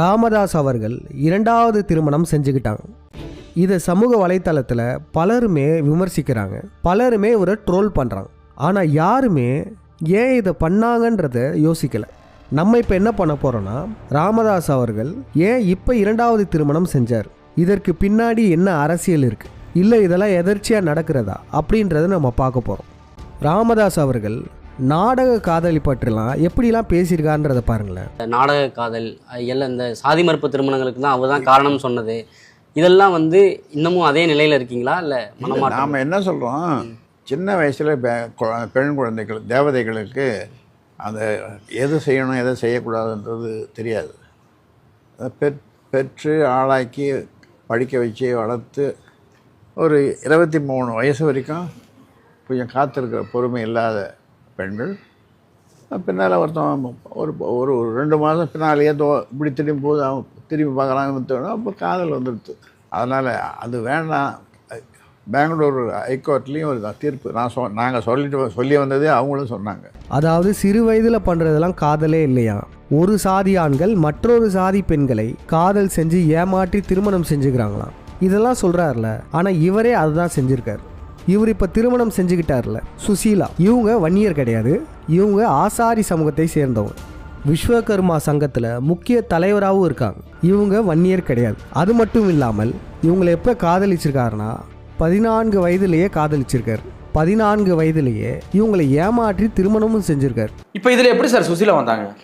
ராமதாஸ் அவர்கள் இரண்டாவது திருமணம் செஞ்சுக்கிட்டாங்க. இதை சமூக வலைத்தளத்தில் பலருமே விமர்சிக்கிறாங்க. பலருமே இவரை ட்ரோல் பண்ணுறாங்க ஆனால் யாருமே ஏன் இதை பண்ணாங்கன்றத யோசிக்கலை. நம்ம இப்போ என்ன பண்ண போகிறோன்னா ராமதாஸ் அவர்கள் ஏன் இப்போ இரண்டாவது திருமணம் செஞ்சார்? இதற்கு பின்னாடி என்ன அரசியல் இருக்குது இல்லை இதெல்லாம் எதர்ச்சியாக நடக்கிறதா? அப்படின்றத நம்ம பார்க்க போகிறோம் ராமதாஸ் அவர்கள் நாடக காதலி பற்றிலாம் எப்படிலாம் பேசியிருக்கான்றதை பாருங்களேன். நாடக காதல் எல்லாம் இந்த சாதி மறுப்பு திருமணங்களுக்கு தான் அவர் தான் காரணம் சொன்னது. இதெல்லாம் வந்து இன்னமும் அதே நிலையில் இருக்கீங்களா? இல்லை மனமாற்றம் நாம் என்ன சொல்கிறோம் சின்ன வயசில் பெண் குழந்தைகள் தேவதைகளுக்கு அந்த எது செய்யணும் எதை செய்யக்கூடாதுன்றது தெரியாது. அதை பெற் பெற்று ஆளாக்கி படிக்க வச்சு வளர்த்து ஒரு இருபத்தி மூணு வயசு வரைக்கும் கொஞ்சம் காத்திருக்கிற பொறுமை இல்லாத பெண்கள்? பின்னால் ஒருத்தன் ஒரு ஒரு ஒரு ரெண்டு மாதம் பின்னாலேயே தோ இப்படி திரும்பி போது அவன் திரும்பி பார்க்குறாங்க தோணும் அப்போ காதல் வந்துடுது. அதனால் அது வேண்டாம். பெங்களூர் ஹைகோர்ட்லேயும் ஒரு தீர்ப்பு. நான் சொ நாங்கள் சொல்லிட்டு சொல்லி வந்ததே அவங்களும் சொன்னாங்க. அதாவது சிறு வயதில் பண்ணுறதெல்லாம் காதலே இல்லையா? ஒரு சாதி ஆண்கள் மற்றொரு சாதி பெண்களை காதல் செஞ்சு ஏமாற்றி திருமணம் செஞ்சுக்கிறாங்களாம். இதெல்லாம் சொல்கிறாருல ஆனால் இவரே அதுதான் செஞ்சுருக்காரு. இவர் இப்போ திருமணம் செஞ்சுக்கிட்டார்ல. சுசீலா. இவங்க வன்னியர் கிடையாது. இவங்க ஆசாரி சமூகத்தை சேர்ந்தவங்க விஸ்வகர்மா சங்கத்தில் முக்கிய தலைவராகவும் இருக்காங்க. இவங்க வன்னியர் கிடையாது. அது மட்டும் இல்லாமல் இவங்களை எப்போ காதலிச்சிருக்காருன்னா பதினான்கு வயதிலேயே காதலிச்சிருக்காரு. பதினான்கு வயதிலேயே இவங்களை ஏமாற்றி திருமணமும் செஞ்சிருக்காரு. இப்போ இதில் எப்படி சார் சுசீலா வந்தாங்க?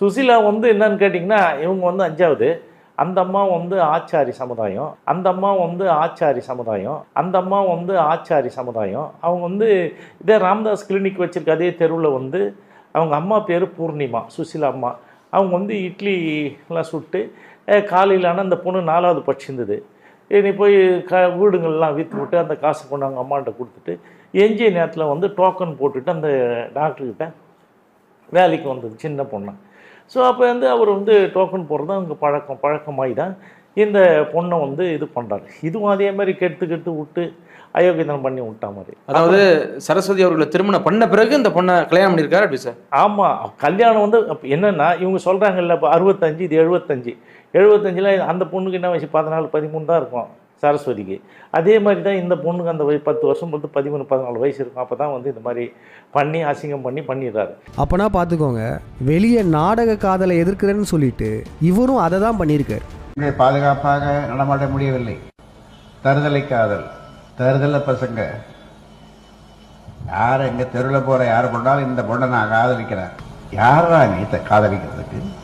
சுசீலா வந்து என்னன்னு கேட்டிங்கன்னா இவங்க வந்து அஞ்சாவது. அந்த அம்மா வந்து ஆச்சாரி சமுதாயம் அந்த அம்மா வந்து ஆச்சாரி சமுதாயம் அந்த அம்மா வந்து ஆச்சாரி சமுதாயம். அவங்க வந்து இதே ராம்தாஸ் கிளினிக் வச்சுருக்க அதே தெருவில் வந்து அவங்க அம்மா பேர் பூர்ணிமா சுசிலா அம்மா. அவங்க வந்து இட்லிலாம் சுட்டு காலையில் ஆனால் அந்த பொண்ணு நாலாவது படிச்சிருந்தது. நீ போய் க வீடுங்கள்லாம் விற்று விட்டு அந்த காசு கொண்டு அவங்க அம்மாட்ட கொடுத்துட்டு எஞ்சிய நேரத்தில் வந்து டோக்கன் போட்டுட்டு அந்த டாக்டர்கிட்ட வேலைக்கு வந்தது சின்ன பொண்ணு. ஸோ அப்போ வந்து அவர் வந்து டோக்கன் போடுறது அங்கே பழக்கம். பழக்கமாகி தான் இந்த பொண்ணை வந்து இது பண்ணுறாரு இதுவும் அதே மாதிரி கெடுத்து கெடுத்து விட்டு அயோக்கியத்தனம் பண்ணி விட்டா மாதிரி. அதாவது சரஸ்வதி அவர்களை திருமணம் பண்ண பிறகு இந்த பொண்ணை கல்யாணம் பண்ணியிருக்காரு அப்படி சார்? ஆமாம் கல்யாணம் வந்து அப்ப என்னன்னா இவங்க சொல்கிறாங்கல்ல இப்போ அறுபத்தஞ்சு இது எழுபத்தஞ்சு. எழுபத்தஞ்சில் அந்த பொண்ணுக்கு என்ன வயசு? பதினாலு பதிமூணு தான் இருக்கும். சரஸ்வதிக்கு. அதே மாதிரி தான் இந்த பொண்ணுக்கு அந்த வயசு பத்து வருஷம் வந்து பதிமூணு பதினாலு வயசு இருக்கும். அப்போ தான் வந்து இந்த மாதிரி பண்ணி அசிங்கம் பண்ணி பண்ணிடுறாரு. அப்பனா பார்த்துக்கோங்க வெளியே நாடக காதலை எதிர்க்கிறேன்னு சொல்லிட்டு இவரும் அதை தான் பண்ணியிருக்காரு. பாதுகாப்பாக நடமாட முடியவில்லை. தருதலை காதல் தருதல பசங்க யார் எங்க தெருவில் போற யார் கொண்டாலும் இந்த பொண்ணை நான் காதலிக்கிறேன். யாரா நீ த- காதலிக்கிறதுக்கு?